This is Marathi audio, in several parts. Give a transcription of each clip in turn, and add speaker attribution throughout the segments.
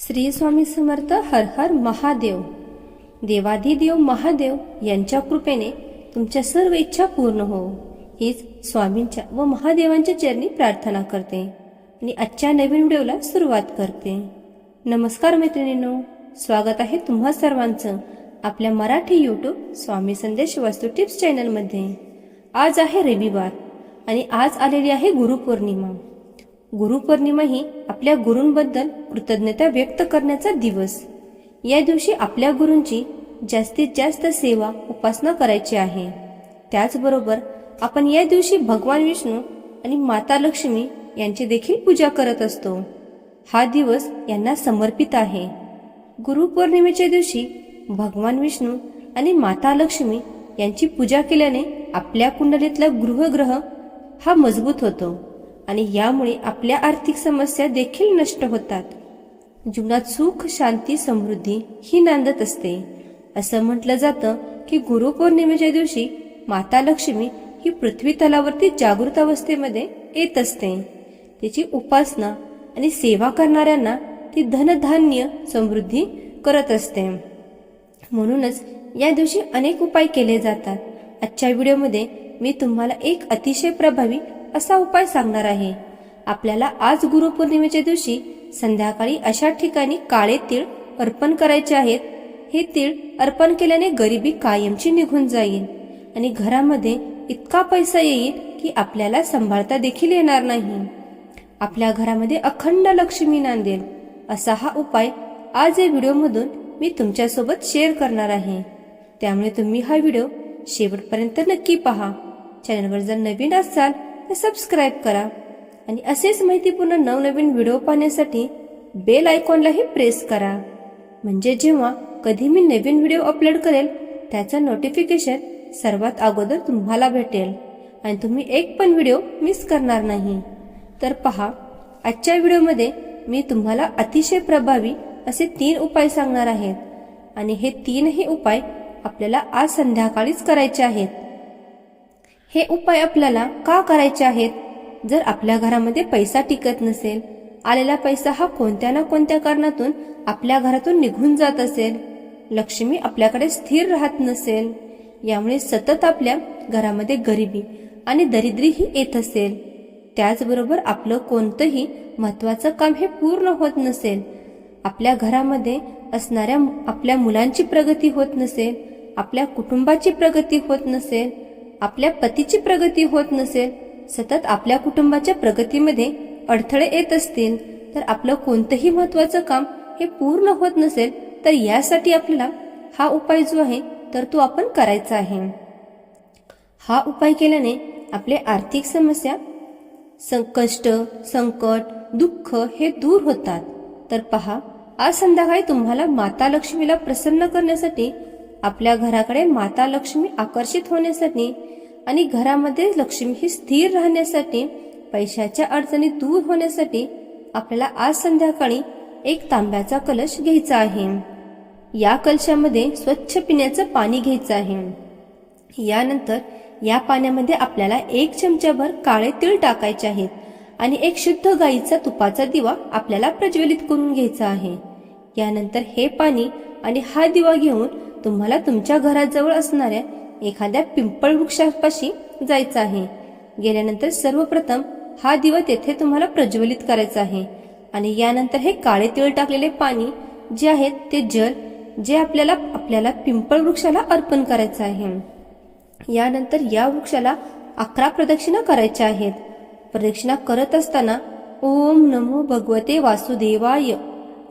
Speaker 1: श्री स्वामी समर्थ हर हर महादेव. देवाधिदेव महादेव यांच्या कृपेने तुमच्या सर्व इच्छा पूर्ण हो. हीच स्वामींच्या व महादेवांच्या चरणी प्रार्थना करते आणि आजच्या नवीन व्हिडिओला सुरुवात करते. नमस्कार मैत्रिणींनो स्वागत आहे तुम्हा सर्वांचं आपल्या मराठी यूट्यूब स्वामी संदेश वास्तू टिप्स चॅनलमध्ये. आज आहे रविवार आणि आज आलेली आहे गुरुपौर्णिमा. गुरुपौर्णिमा ही आपल्या गुरूंबद्दल कृतज्ञता व्यक्त करण्याचा दिवस. या दिवशी आपल्या गुरूंची जास्तीत जास्त सेवा उपासना करायची आहे. त्याचबरोबर आपण या दिवशी भगवान विष्णू आणि माता लक्ष्मी यांची देखील पूजा करत असतो. हा दिवस यांना समर्पित आहे. गुरुपौर्णिमेच्या दिवशी भगवान विष्णू आणि माता लक्ष्मी यांची पूजा केल्याने आपल्या कुंडलीतला गृहग्रह हा मजबूत होतो. आणि यामुळे आपल्या आर्थिक समस्या देखील नष्ट होतात. जीवनात सुख शांती समृद्धी ही नांदत असते. असं म्हटलं जातं की गुरुपौर्णिमेच्या दिवशी माता लक्ष्मी ही पृथ्वी तलावरती जागृत अवस्थेमध्ये येत असते. तिची उपासना आणि सेवा करणाऱ्यांना ती धनधान्य समृद्धी करत असते. म्हणूनच या दिवशी अनेक उपाय केले जातात. आजच्या व्हिडिओमध्ये मी तुम्हाला एक अतिशय प्रभावी असा उपाय सांगणार आहे. आपल्याला आज गुरुपौर्णिमेच्या दिवशी संध्याकाळी अशा ठिकाणी काळे तीळ अर्पण करायचे आहेत. हे तीळ अर्पण केल्याने गरिबी कायमची निघून जाईल आणि घरामध्ये इतका पैसा येईल की आपल्याला सांभाळता देखील येणार नाही. आपल्या घरामध्ये अखंड लक्ष्मी नांदेल असा हा उपाय आज या व्हिडिओमधून मी तुमच्यासोबत शेअर करणार आहे. त्यामुळे तुम्ही हा व्हिडिओ शेवटपर्यंत नक्की पहा. चॅनलवर जर नवीन असाल तर सबस्क्राईब करा आणि असेच माहितीपूर्ण नवनवीन व्हिडिओ पाहण्यासाठी बेल आयकॉनलाही प्रेस करा. म्हणजे जेव्हा कधी मी नवीन व्हिडिओ अपलोड करेल त्याचं नोटिफिकेशन सर्वात अगोदर तुम्हाला भेटेल आणि तुम्ही एक पण व्हिडिओ मिस करणार नाही. तर पहा आजच्या व्हिडिओमध्ये मी तुम्हाला अतिशय प्रभावी असे तीन उपाय सांगणार आहेत आणि हे तीनही उपाय आपल्याला आज संध्याकाळीच करायचे आहेत. हे उपाय आपल्याला का करायचे आहेत? जर आपल्या घरामध्ये पैसा टिकत नसेल आलेला पैसा हा कोणत्या ना कोणत्या कारणातून आपल्या घरातून निघून जात असेल? लक्ष्मी आपल्याकडे स्थिर राहत नसेल यामुळे सतत आपल्या घरामध्ये गरिबी आणि दरिद्री ही येत असेल. त्याचबरोबर आपलं कोणतंही महत्वाचं काम हे पूर्ण होत नसेल. आपल्या घरामध्ये असणाऱ्या आपल्या मुलांची प्रगती होत नसेल आपल्या कुटुंबाची प्रगती होत नसेल आपल्या पतीची प्रगती होत नसेल सतत आपल्या कुटुंबाच्या प्रगतीमध्ये अडथळे येत असतील तर आपलं कोणतंही महत्वाचं काम हे पूर्ण होत नसेल तर यासाठी आपल्याला हा उपाय जो आहे तर तो आपण करायचा आहे. हा उपाय केल्याने आपले आर्थिक समस्या संकष्ट संकट दुःख हे दूर होतात. तर पहा आज संध्याकाळी तुम्हाला माता लक्ष्मीला प्रसन्न करण्यासाठी आपल्या घराकडे माता लक्ष्मी आकर्षित होण्यासाठी आणि घरामध्ये लक्ष्मी ही स्थिर राहण्यासाठी पैशाच्या अडचणी दूर होण्यासाठी आपल्याला आज संध्याकाळी एक तांब्याचा कलश घ्यायचा आहे. या कलशामध्ये स्वच्छ पिण्याचं पाणी घ्यायचं आहे. यानंतर या पाण्यामध्ये आपल्याला एक चमचाभर काळे तीळ टाकायचे आहेत आणि एक शुद्ध गाईचा तुपाचा दिवा आपल्याला प्रज्वलित करून घ्यायचा आहे. यानंतर हे पाणी आणि हा दिवा घेऊन तुम्हाला तुमच्या घराजवळ असणाऱ्या एखाद्या पिंपळ वृक्षापाशी जायचं आहे. गेल्यानंतर सर्वप्रथम हा दिवा तेथे तुम्हाला प्रज्वलित करायचा आहे. आणि यानंतर हे काळे तिळ टाकलेले पाणी जे आहे ते जल जे आपल्याला आपल्याला पिंपळ वृक्षाला अर्पण करायचं आहे. यानंतर या वृक्षाला अकरा प्रदक्षिणा करायच्या आहेत. प्रदक्षिणा करत असताना ओम नमो भगवते वासुदेवाय.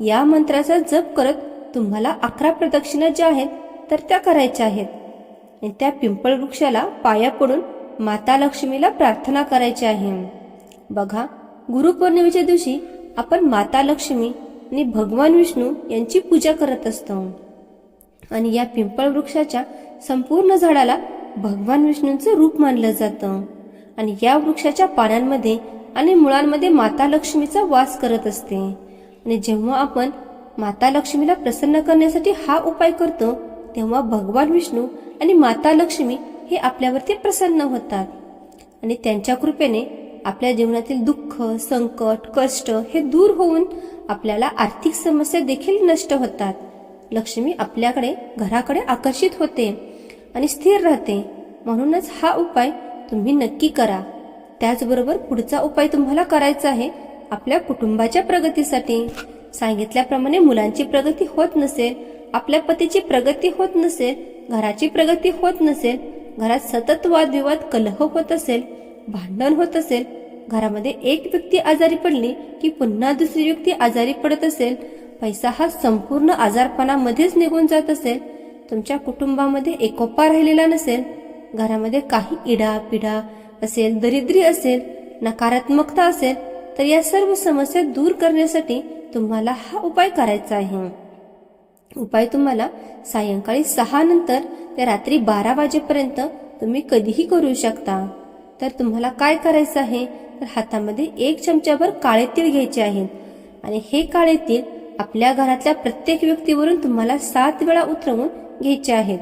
Speaker 1: या मंत्राचा जप करत तुम्हाला अकरा प्रदक्षिणा ज्या आहेत तर त्या करायच्या आहेत. आणि त्या पिंपळ वृक्षाला पाया पडून माता लक्ष्मीला प्रार्थना करायची आहे. बघा गुरुपौर्णिमेच्या दिवशी आपण माता लक्ष्मी आणि भगवान विष्णू यांची पूजा करत असतो. आणि या पिंपळ वृक्षाच्या संपूर्ण झाडाला भगवान विष्णूंचं रूप मानलं जातं. आणि या वृक्षाच्या पानांमध्ये आणि मुळांमध्ये माता लक्ष्मीचा वास करत असते. आणि जेव्हा आपण माता लक्ष्मीला प्रसन्न करण्यासाठी हा उपाय करतो तेव्हा भगवान विष्णू आणि माता लक्ष्मी हे आपल्यावरती प्रसन्न होतात. आणि त्यांच्या कृपेने आपल्या जीवनातील दुःख संकट कष्ट हे दूर होऊन आपल्याला आर्थिक समस्या देखील नष्ट होतात. लक्ष्मी आपल्याकडे घराकडे आकर्षित होते आणि स्थिर राहते. म्हणूनच हा उपाय तुम्ही नक्की करा. त्याचबरोबर पुढचा उपाय तुम्हाला करायचा आहे आपल्या कुटुंबाच्या प्रगतीसाठी. सांगितल्याप्रमाणे मुलांची प्रगती होत नसेल आपल्या पतीची प्रगती होत नसेल घराची प्रगती होत नसेल घरात सतत वादविवाद कलह होत असेल भांडण होत असेल घरामध्ये एक व्यक्ती आजारी पडली की पुन्हा दुसरी व्यक्ती आजारी पडत असेल पैसा हा संपूर्ण आजारपणामध्येच निघून जात असेल तुमच्या कुटुंबामध्ये एकोपा राहिलेला नसेल घरामध्ये काही इडा पिडा असेल दरिद्री असेल नकारात्मकता असेल तर या सर्व समस्या दूर करण्यासाठी तुम्हाला हा उपाय करायचा आहे. उपाय तुम्हाला सायंकाळी सहा नंतर ते रात्री बारा वाजेपर्यंत तुम्ही कधीही करू शकता. तर तुम्हाला काय करायचं आहे? तर हातामध्ये एक चमच्याभर काळे तीळ घ्यायचे आहेत. आणि हे काळे तीळ आपल्या घरातल्या प्रत्येक व्यक्तीवरून तुम्हाला सात वेळा उतरवून घ्यायचे आहेत.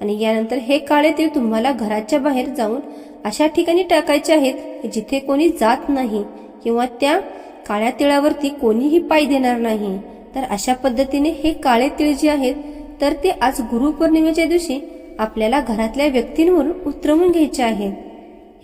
Speaker 1: आणि यानंतर हे काळे तीळ तुम्हाला घराच्या बाहेर जाऊन अशा ठिकाणी टाकायचे आहेत की जिथे कोणी जात नाही किंवा त्या काळ्या तिळावरती कोणीही पाय देणार नाही. तर अशा पद्धतीने हे काळे तिळ जे आहेत तर ते आज गुरुपौर्णिमेच्या दिवशी आपल्याला घरातल्या व्यक्तींवरून उतरवून घ्यायचे आहेत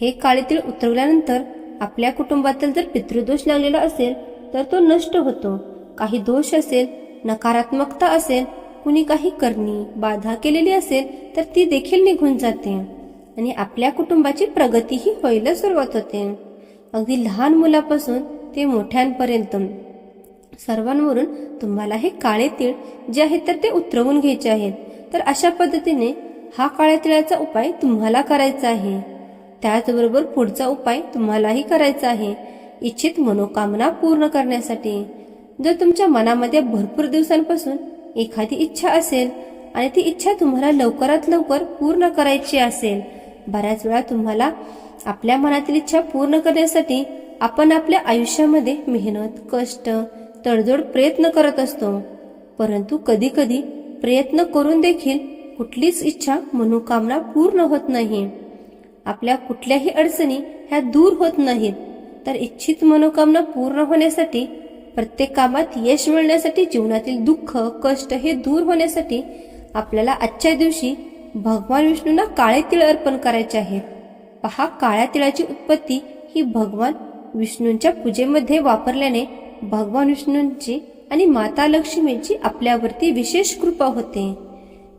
Speaker 1: हे काळे तिळ उतरवल्यानंतर आपल्या कुटुंबातील जर पितृदोष लागलेला असेल तर तो नष्ट होतो. काही दोष असेल नकारात्मकता असेल कुणी काही करणी बाधा केलेली असेल तर ती देखील निघून जाते. आणि आपल्या कुटुंबाची प्रगतीही व्हायला सुरुवात होते. अगदी लहान मुलापासून ते मोठ्यांपर्यंत. सर्वांवरून तुम्हाला हे काळे तीळ जे आहेत तर ते उतरवून घ्यायचे आहेत. तर अशा पद्धतीने हा काळ्या तिळाचा उपाय तुम्हाला करायचा आहे. त्याचबरोबर पुढचा उपाय तुम्हालाही करायचा आहे. इच्छित मनोकामना पूर्ण करण्यासाठी. जर तुमच्या मनामध्ये भरपूर दिवसांपासून एखादी इच्छा असेल आणि ती इच्छा तुम्हाला लवकरात लवकर पूर्ण करायची असेल बऱ्याच वेळा तुम्हाला आपल्या मनातील इच्छा पूर्ण करण्यासाठी आपण आपल्या आयुष्यामध्ये मेहनत कष्ट तडजोड प्रयत्न करत असतो. परंतु कधी कधी प्रयत्न करून देखील कुठलीच इच्छा मनोकामना पूर्ण होत नाही. आपल्या कुठल्याही अडचणी ह्या दूर होत नाहीत. तर इच्छित मनोकामना पूर्ण होण्यासाठी प्रत्येक कामात यश मिळण्यासाठी जीवनातील दुःख कष्ट हे दूर होण्यासाठी आपल्याला आजच्या दिवशी भगवान विष्णूंना काळे तिळ अर्पण करायचे आहे. पहा काळ्या तिळाची उत्पत्ती ही भगवान विष्णूंच्या पूजेमध्ये वापरल्याने भगवान विष्णूंची आणि माता लक्ष्मीची आपल्यावरती विशेष कृपा होते.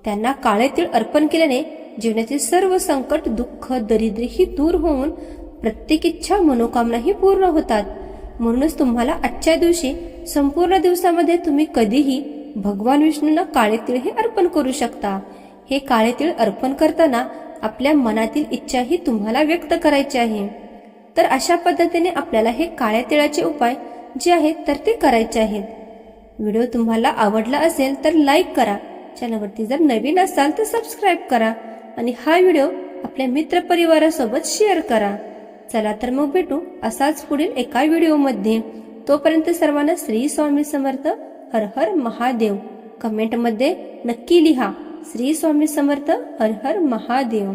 Speaker 1: त्यांना काळे तीळ अर्पण केल्याने जीवनातील सर्व संकट दुःख दरिद्री ही दूर होऊन प्रत्येक इच्छा मनोकामनाही पूर्ण होतात. म्हणूनच तुम्हाला आजच्या दिवशी संपूर्ण दिवसामध्ये तुम्ही कधीही भगवान विष्णूंना काळे तीळ हे अर्पण करू शकता. हे काळे तीळ अर्पण करताना आपल्या मनातील इच्छाही तुम्हाला व्यक्त करायची आहे. तर अशा पद्धतीने आपल्याला हे काळ्या तिळाचे उपाय जे आहेत तर ते करायचे आहेत. व्हिडिओ तुम्हाला आवडला असेल तर लाईक करा. चॅनलवरती जर नवीन असाल तर सबस्क्राईब करा आणि हा व्हिडिओ आपल्या मित्रपरिवारासोबत शेअर करा. चला तर मग भेटू असाच पुढील एका व्हिडिओमध्ये. तोपर्यंत सर्वांना श्री स्वामी समर्थ हर हर महादेव. कमेंटमध्ये नक्की लिहा. श्री स्वामी समर्थ हर हर महादेव.